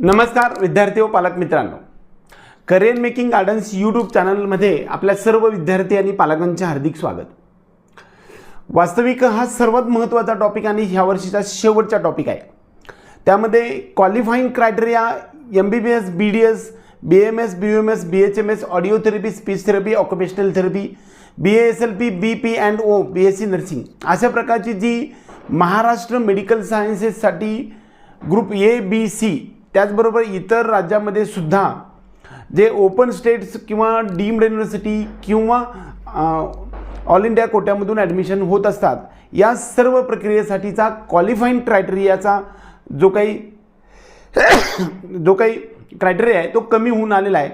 नमस्कार विद्यार्थी व पालक मित्रांनो. करिअर मेकिंग गार्डन्स यूट्यूब चॅनलमध्ये आपल्या सर्व विद्यार्थी आणि पालकांचे हार्दिक स्वागत. वास्तविक हा सर्वात महत्त्वाचा टॉपिक आणि ह्या वर्षीचा शेवटचा टॉपिक आहे. त्यामध्ये qualifying criteria M B B S B D S B M S B M S B H M S audio therapy speech therapy occupational therapy B S L P B P and O B S C nursing अशा प्रकारची जी Maharashtra medical सायन्सेससाठी group A B C त्याचबरोबर इतर राज्यामध्ये सुद्धा जे open states किंवा डीम्ड युनिव्हर्सिटी किंवा ऑल इंडिया कोट्यामधून ॲडमिशन होत असतात या सर्व प्रक्रियेसाठीचा क्वालिफाईंग क्रायटेरियाचा जो काही जो काही क्रायटेरिया आहे तो कमी होऊन आलेला आहे.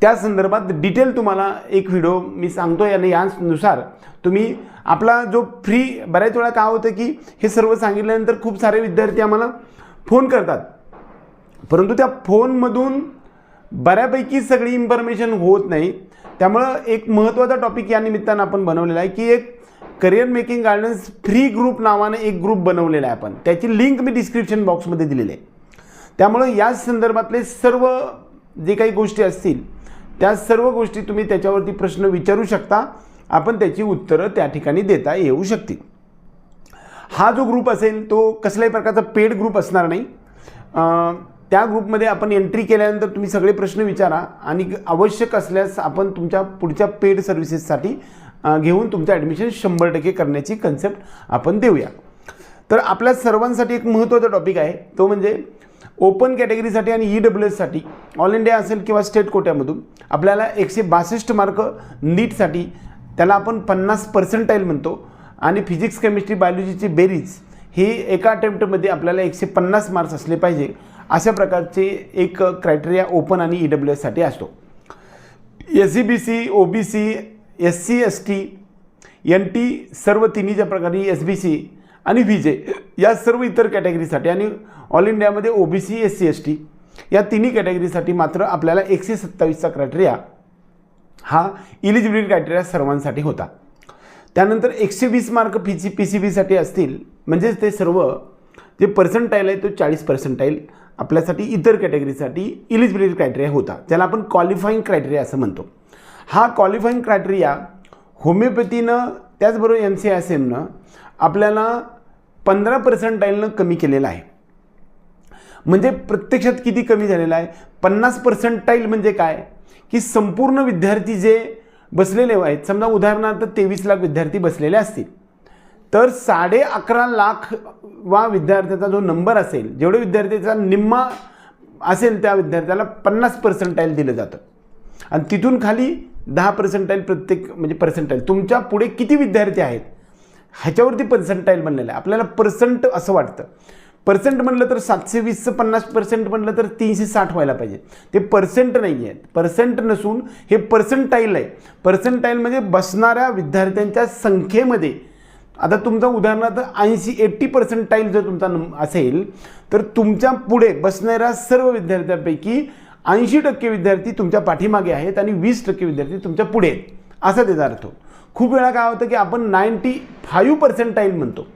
त्या संदर्भात डिटेल तुम्हाला एक व्हिडिओ मी सांगतो आणि यानुसार तुम्ही आपला जो फ्री बऱ्याच वेळा काय होतं की हे सर्व सांगितल्यानंतर खूप सारे विद्यार्थी आम्हाला फोन करतात. परंतु त्या फोनमधून बऱ्यापैकी सगळी इन्फॉर्मेशन होत नाही. त्यामुळं एक महत्त्वाचा टॉपिक या निमित्तानं आपण बनवलेला आहे की एक career making guidance free group नावानं एक ग्रुप बनवलेला आहे आपण. त्याची लिंक मी डिस्क्रिप्शन बॉक्समध्ये दिलेली आहे. त्यामुळं या संदर्भातले सर्व जे काही गोष्टी असतील त्या सर्व गोष्टी तुम्ही त्याच्यावरती प्रश्न विचारू शकता. आपण त्याची उत्तरं त्या ठिकाणी देता येऊ शकतील. हा जो ग्रुप असेल तो कसल्याही प्रकारचा पेड ग्रुप असणार नाही. त्या ग्रुपमध्ये आपण एंट्री केल्यानंतर तुम्ही सगळे प्रश्न विचारा आणि आवश्यक असल्यास आपण तुमच्या पुढच्या पेड सर्व्हिसेससाठी घेऊन तुमचं ॲडमिशन शंभर टक्के करण्याची कन्सेप्ट आपण देऊया. तर आपल्या सर्वांसाठी एक महत्त्वाचा टॉपिक आहे. तो म्हणजे ओपन कॅटेगरीसाठी आणि ई डब्ल्यू एससाठी ऑल इंडिया असेल किंवा स्टेट कोट्यामधून आपल्याला एकशे बासष्ट मार्क नीटसाठी त्याला आपण पन्नास पर्सेंटाईल म्हणतो. आणि फिजिक्स केमिस्ट्री बायोलॉजीची बेरीज ही एका अटेम्प्टमध्ये आपल्याला एकशे पन्नास मार्क्स असले पाहिजे. अशा प्रकारचे एक क्रायटेरिया ओपन आणि ई डब्ल्यू एससाठी असतो. S C B C O B C S C S T N T सर्व तिन्हीच्या प्रकारे एस बी सी आणि व्ही जे या सर्व इतर कॅटेगरीसाठी आणि ऑल इंडियामध्ये O B C S C S T या तिन्ही कॅटेगरीसाठी मात्र आपल्याला एकशे सत्तावीसचा क्रायटेरिया हा इलिजिबिलिटी क्रायटेरिया सर्वांसाठी होता. त्यानंतर एकशे वीस mark P C P C बीसाठी असतील म्हणजेच ते सर्व जे पर्सेंटाईल आहे तो चाळीस पर्सेंटाईल आपल्यासाठी इतर कॅटेगरीसाठी इलिजिबिलिटी क्रायटेरिया होता ज्याला आपण क्वालिफाईंग क्रायटेरिया असं म्हणतो. हा क्वालिफाईंग क्रायटेरिया होमिओपॅथीनं त्याचबरोबर एम सी एस एमनं आपल्याला पंधरा पर्सेंटाईलनं कमी केलेला आहे. म्हणजे प्रत्यक्षात किती कमी झालेला आहे? पन्नास पर्सेंटाईल म्हणजे काय? की संपूर्ण विद्यार्थी जे बसलेले आहेत समजा उदाहरणार्थ तेवीस लाख विद्यार्थी बसलेले असतील तर साडे अकरा लाख वा विद्यार्थ्याचा जो नंबर असेल जेवढे विद्यार्थ्याचा निम्मा असेल त्या विद्यार्थ्याला पन्नास पर्सेंटाईल दिलं जातं. आणि तिथून खाली दहा पर्सेंटाईल प्रत्येक म्हणजे पर्सेंटाईल तुमच्यापुढे किती विद्यार्थी आहेत? ह्याच्यावरती पर्सेंटाईल बनलेलं आहे. आपल्याला पर्सेंट असं वाटतं. पर्सेंट म्हणलं तर सातशे वीसचं पन्नास पर्सेंट म्हणलं तर तीनशे साठ व्हायला पाहिजे. ते पर्सेंट नाही आहेत. पर्सेंट नसून हे पर्सेंटाईल आहे. पर्सेंटाईल म्हणजे बसणाऱ्या विद्यार्थ्यांच्या संख्येमध्ये आता तुमचा उदाहरणार्थ ऐंशी एट्टी पर्सेंटाईल जर तुमचा नम असेल तर तुमच्यापुढे बसणाऱ्या सर्व विद्यार्थ्यांपैकी ऐंशी टक्के विद्यार्थी तुमच्या पाठीमागे आहेत आणि वीस टक्के विद्यार्थी तुमच्यापुढे आहेत. असा त्याचा अर्थ. खूप वेळा काय होतं की आपण नाईंटी फाईव्ह पर्सेंटाईल म्हणतो.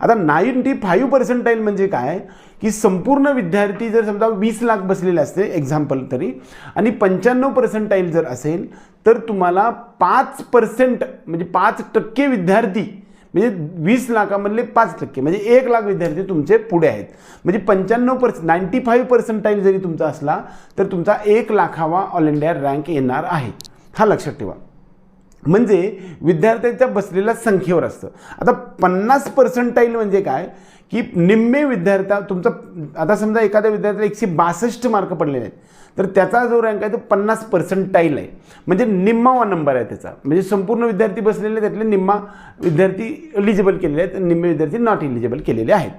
आता नाईंटी फाईव्ह पर्सेंटाईल म्हणजे काय? की संपूर्ण विद्यार्थी जर समजा वीस लाख बसलेले असते एक्झाम्पल तरी आणि पंच्याण्णव पर्सेंटाईल जर असेल तर तुम्हाला पाच पर्सेंट म्हणजे पाच टक्के विद्यार्थी म्हणजे वीस लाखामधले पाच टक्के. म्हणजे एक लाख विद्यार्थी तुमचे पुढे आहेत. म्हणजे पंच्याण्णव पर्सेंट नाईंटी फाईव्ह पर्सेंटाईल जरी तुमचा असला तर तुमचा एक लाखावा ऑल इंडिया रँक येणार आहे. हा लक्षात ठेवा. म्हणजे विद्यार्थ्यांच्या बसलेल्या संख्येवर असतं. आता पन्नास पर्सेंटाईल म्हणजे काय? की निम्मे विद्यार्थ्या तुमचा आता समजा एखाद्या विद्यार्थ्याला एकशे बासष्ट मार्क पडलेले आहेत तर त्याचा जो रँक आहे तो पन्नास पर्सेंटाईल आहे. म्हणजे निम्मावा नंबर आहे त्याचा. म्हणजे संपूर्ण विद्यार्थी बसलेले त्यातले निम्मा विद्यार्थी एलिजिबल केलेले आहेत निम्मे विद्यार्थी नॉट एलिजिबल केलेले आहेत.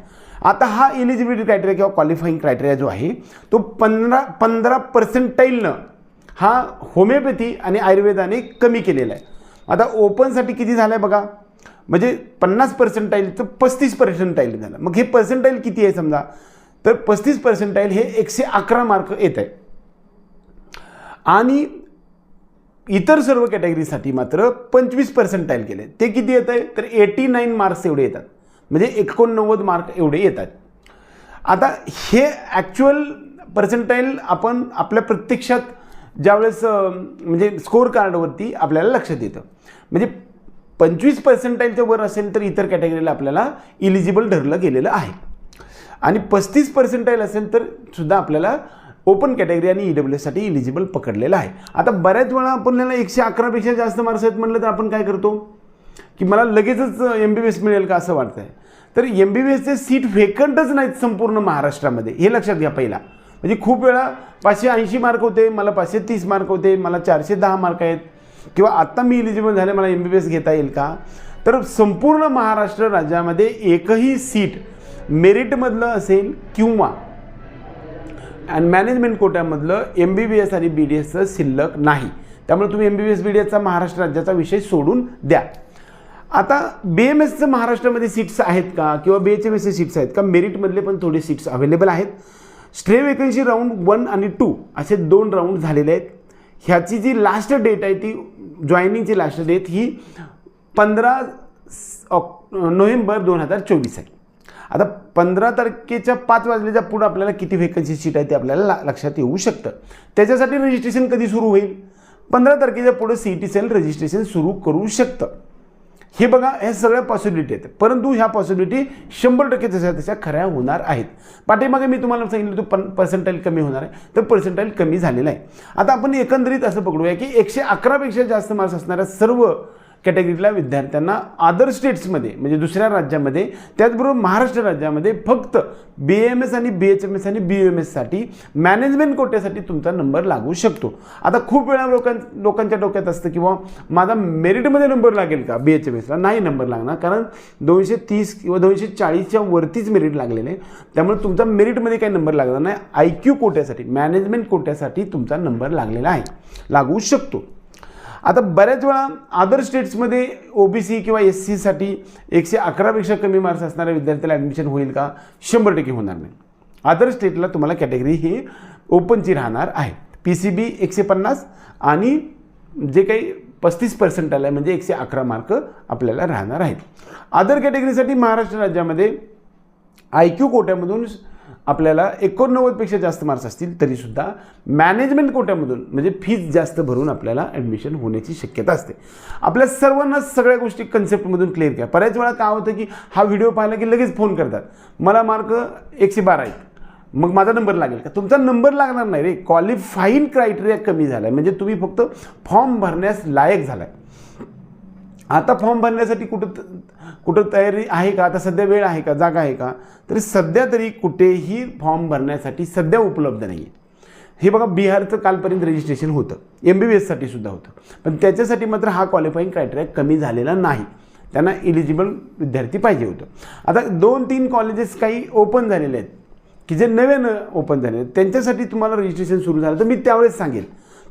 आता हा एलिजिबिलिटी क्रायटेरिया किंवा क्वालिफाईंग क्रायटेरिया जो आहे तो पंधरा पंधरा पर्सेंटाईलनं हा होमिओपॅथी आणि आयुर्वेदाने कमी केलेला आहे. आता ओपनसाठी किती झालं आहे बघा? म्हणजे पन्नास पर्सेंटाईलचं पस्तीस पर्सेंटाईल झालं. मग हे पर्सेंटाईल किती आहे समजा? तर पस्तीस पर्सेंटाईल हे एकशे अकरा मार्क येत आहे. आणि इतर सर्व कॅटेगरीसाठी मात्र पंचवीस पर्सेंटाईल केले ते किती येत आहे? तर एटी नाईन मार्क्स एवढे येतात. म्हणजे एकोणनव्वद मार्क एवढे येतात आता हे ॲक्च्युअल पर्सेंटाईल आपण आपल्या प्रत्यक्षात ज्यावेळेस म्हणजे स्कोअर कार्डवरती आपल्याला लक्षात येतं. म्हणजे पंचवीस पर्सेंटाईलच्या वर असेल तर इतर कॅटेगरीला आपल्याला इलिजिबल ठरलं गेलेलं आहे. आणि पस्तीस पर्सेंटाईल असेल तर सुद्धा आपल्याला ओपन कॅटेगरी आणि ई डब्ल्यू एससाठी इलिजिबल पकडलेलं आहे. आता बऱ्याच वेळा आपल्याला एकशे अकरापेक्षा जास्त मार्क्स आहेत म्हटलं तर आपण काय करतो? की मला लगेचच एम बी बी एस मिळेल का असं वाटतंय. तर एम बी बी एसचे सीट व्हेकंटच नाहीत संपूर्ण महाराष्ट्रामध्ये. हे लक्षात घ्या पहिला. म्हणजे खूप वेळा पाचशे ऐंशी मार्क होते मला पाचशे तीस मार्क होते मला चारशे दहा मार्क आहेत. किंवा आत्ता मी इलिजिबल झाले मला एम बी बी एस घेता येईल का? तर संपूर्ण महाराष्ट्र राज्यामध्ये एकही सीट मेरिटमधलं असेल किंवा आणि मॅनेजमेंट कोट्यामधलं एम बी बी एस आणि बी डी एसचं शिल्लक नाही. त्यामुळे तुम्ही M B B S B D एसचा Maharashtra राज्याचा विषय सोडून द्या. आता बी एम एसचं महाराष्ट्रामध्ये सीट्स आहेत का? किंवा बी एच एम एसचे सीट्स आहेत का? मेरिटमधले पण थोडे सीट्स अवेलेबल आहेत. स्ट्रे वेकन्सी राऊंड वन आणि टू असे दोन राऊंड झालेले आहेत. ह्याची जी लास्ट डेट आहे ती जॉईनिंगची लास्ट डेट ही पंधरा ऑक नोव्हेंबर दोन हजार चोवीस आहे. आता पंधरा तारखेच्या पाच वाजल्याच्या पुढं आपल्याला किती व्हेकन्सी सीट आहे ते आपल्याला लक्षात येऊ शकतं. त्याच्यासाठी रजिस्ट्रेशन कधी सुरू होईल? पंधरा तारखेच्या पुढं सी टी सेल रजिस्ट्रेशन सुरू करू शकतं. हे बघा ह्या सगळ्या पॉसिबिलिटी आहेत. परंतु ह्या पॉसिबिलिटी शंभर टक्के जशा तशा खऱ्या होणार आहेत. पाठीमागे मी तुम्हाला सांगितलं तो पन पर्सेंटाईल कमी होणार आहे. तर पर्सेंटाईल कमी झालेला आहे. आता आपण एकंदरीत असं पकडूया की एकशे अकरापेक्षा जास्त मार्क्स असणाऱ्या सर्व कॅटेगरीतल्या विद्यार्थ्यांना अदर स्टेट्समध्ये म्हणजे दुसऱ्या राज्यामध्ये त्याचबरोबर महाराष्ट्र राज्यामध्ये फक्त बी एम एस आणि बी एच एम एस आणि बी एम एससाठी मॅनेजमेंट कोट्यासाठी तुमचा नंबर लागू शकतो. आता खूप वेळा लोकां लोकांच्या डोक्यात असतं किंवा माझा मेरिटमध्ये नंबर लागेल का? बी एच एम एसला नाही नंबर लागणार कारण दोनशे तीस किंवा दोनशे चाळीसच्या वरतीच मेरिट लागलेले. आहे त्यामुळे तुमचा मेरिटमध्ये काही नंबर लागणार नाही. आय क्यू कोट्यासाठी मॅनेजमेंट कोट्यासाठी तुमचा नंबर लागलेला आहे. लागू शकतो. आता बऱ्याच वेळा अदर स्टेट्समध्ये ओ बी सी किंवा एस सीसाठी एकशे अकरापेक्षा कमी मार्क्स असणाऱ्या विद्यार्थ्याला ॲडमिशन होईल का? शंभर टक्के होणार नाही. अदर स्टेटला तुम्हाला कॅटेगरी ही ओपनची राहणार आहे पी सी बी एकशे पन्नास आणि जे काही पस्तीस पर्सेंट आलं आहे म्हणजे एकशे अकरा मार्क आपल्याला राहणार आहेत. अदर कॅटेगरीसाठी महाराष्ट्र राज्यामध्ये आय क्यू कोट्यामधून आपल्याला एकोणनव्वदपेक्षा जास्त मार्क्स असतील तरीसुद्धा मॅनेजमेंट कोट्यामधून म्हणजे फीज जास्त भरून आपल्याला ॲडमिशन होण्याची शक्यता असते. आपल्या सर्वांना सगळ्या गोष्टी कन्सेप्टमधून क्लिअर करा. बऱ्याच वेळा काय होतं की हा व्हिडिओ पाहिला की लगेच फोन करतात. मला मार्क एकशे बारा आहेत. मग माझा नंबर लागेल का? तुमचा नंबर लागणार नाही रे. क्वालिफाईंग क्रायटेरिया कमी झाला आहे म्हणजे तुम्ही फक्त फॉर्म भरण्यास लायक झाला आहे आता फॉर्म भरण्यासाठी कुठं कुठं तयारी आहे का? आता सध्या वेळ आहे का? जागा आहे का? तरी सध्या तरी कुठेही फॉर्म भरण्यासाठी सध्या उपलब्ध नाही आहे हे बघा बिहारचं कालपर्यंत रजिस्ट्रेशन होतं. एम बी बी एससाठी सुद्धा होतं. पण त्याच्यासाठी मात्र हा क्वालिफाईंग क्रायटेरिया कमी झालेला नाही. त्यांना इलिजिबल विद्यार्थी पाहिजे होतं. आता दोन तीन कॉलेजेस काही ओपन झालेले आहेत. की जे नव्यानं ओपन झाले आहेत. त्यांच्यासाठी तुम्हाला रजिस्ट्रेशन सुरू झालं तर मी त्यावेळेस सांगेल.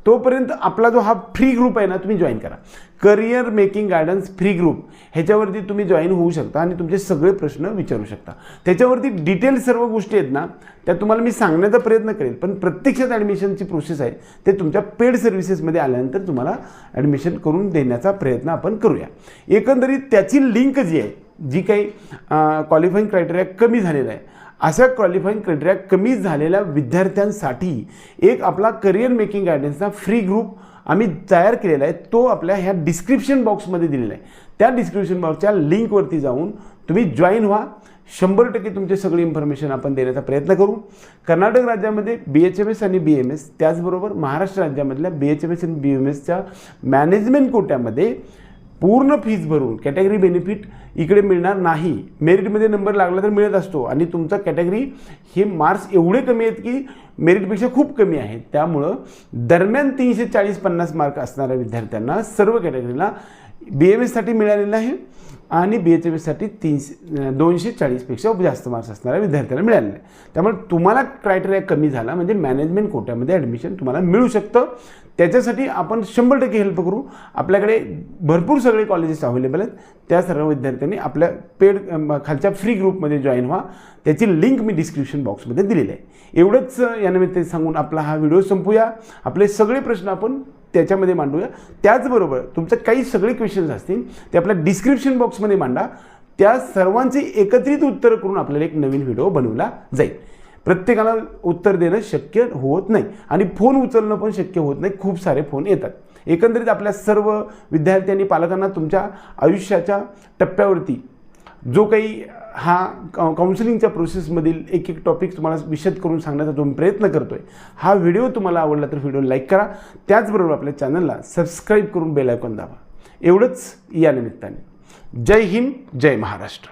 तोपर्यंत आपला जो हा फ्री ग्रुप आहे ना तुम्ही जॉईन करा. Career making guidance free group ह्याच्यावरती तुम्ही जॉईन होऊ शकता आणि तुमचे सगळे प्रश्न विचारू शकता. त्याच्यावरती डिटेल सर्व गोष्टी आहेत ना त्या तुम्हाला मी सांगण्याचा प्रयत्न करेल पण प्रत्यक्षात ॲडमिशनची प्रोसेस आहे ते तुमच्या पेड सर्व्हिसेसमध्ये आल्यानंतर तुम्हाला ॲडमिशन करून देण्याचा प्रयत्न आपण करूया. एकंदरीत त्याची लिंक जी आहे जी काही क्वालिफाईंग क्रायटेरिया कमी झालेला आहे अशा क्वालिफाईंग क्रायटेरिया कमी झालेल्या विद्यार्थ्यांसाठी एक आपला करिअर मेकिंग गायडन्सचा फ्री ग्रुप आम्ही तयार केलेला आहे. तो आपल्या ह्या डिस्क्रिप्शन बॉक्समध्ये दिलेला आहे. त्या डिस्क्रिप्शन बॉक्सच्या लिंकवरती जाऊन तुम्ही जॉईन व्हा. शंभर टक्के तुमचे सगळी इन्फॉर्मेशन आपण देण्याचा प्रयत्न करू. कर्नाटक राज्यामध्ये बी एच एम एस आणि बी एम एस त्याचबरोबर महाराष्ट्र राज्यामधल्या बी एच एम एस आणि बी एम एसच्या मॅनेजमेंट कोट्यामध्ये पूर्ण फीज भरून कॅटेगरी बेनिफिट इकडे मिळणार नाही. मेरिटमध्ये नंबर लागला तर मिळत असतो. आणि तुमचा कॅटेगरी हे मार्क्स एवढे कमी आहेत की मेरिटपेक्षा खूप कमी आहेत. त्यामुळं दरम्यान तीनशे चाळीस पन्नास मार्क असणाऱ्या विद्यार्थ्यांना सर्व कॅटेगरीला बी एम एससाठी मिळालेलं आहे. आणि बी एच एम एससाठी तीनशे दोनशे चाळीसपेक्षा जास्त मार्क्स असणाऱ्या विद्यार्थ्यांना मिळालेले आहे त्यामुळे तुम्हाला क्रायटेरिया कमी झाला म्हणजे मॅनेजमेंट कोट्यामध्ये ॲडमिशन तुम्हाला मिळू शकतं. त्याच्यासाठी आपण शंभर टक्के हेल्प करू. आपल्याकडे भरपूर सगळे कॉलेजेस अवेलेबल आहेत. त्या सर्व विद्यार्थ्यांनी आपल्या पेड खालच्या फ्री ग्रुपमध्ये जॉईन व्हा. त्याची लिंक मी डिस्क्रिप्शन बॉक्समध्ये दिलेली आहे. एवढंच यानिमित्त सांगून आपला हा व्हिडिओ संपूया. आपले सगळे प्रश्न आपण त्याच्यामध्ये मांडूया. त्याचबरोबर तुमचे काही सगळे क्वेश्चन्स असतील ते आपल्या डिस्क्रिप्शन बॉक्समध्ये मांडा. त्या सर्वांची एकत्रित उत्तरं करून आपल्याला एक नवीन व्हिडिओ बनवला जाईल. प्रत्येकाला उत्तर देणं शक्य होत नाही आणि फोन उचलणं पण शक्य होत नाही. खूप सारे फोन येतात. एकंदरीत आपल्या सर्व विद्यार्थी आणि पालकांना तुमच्या आयुष्याच्या टप्प्यावरती जो काही हा काउन्सिलिंगच्या प्रोसेसमधील एक एक टॉपिक तुम्हाला विशद करून सांगण्याचा जो प्रयत्न करतो आहे हा व्हिडिओ तुम्हाला आवडला तर व्हिडिओ लाईक करा. त्याचबरोबर आपल्या चॅनलला सबस्क्राईब करून बेल आयकॉन दाबा. एवढंच या निमित्ताने. जय हिंद जय महाराष्ट्र.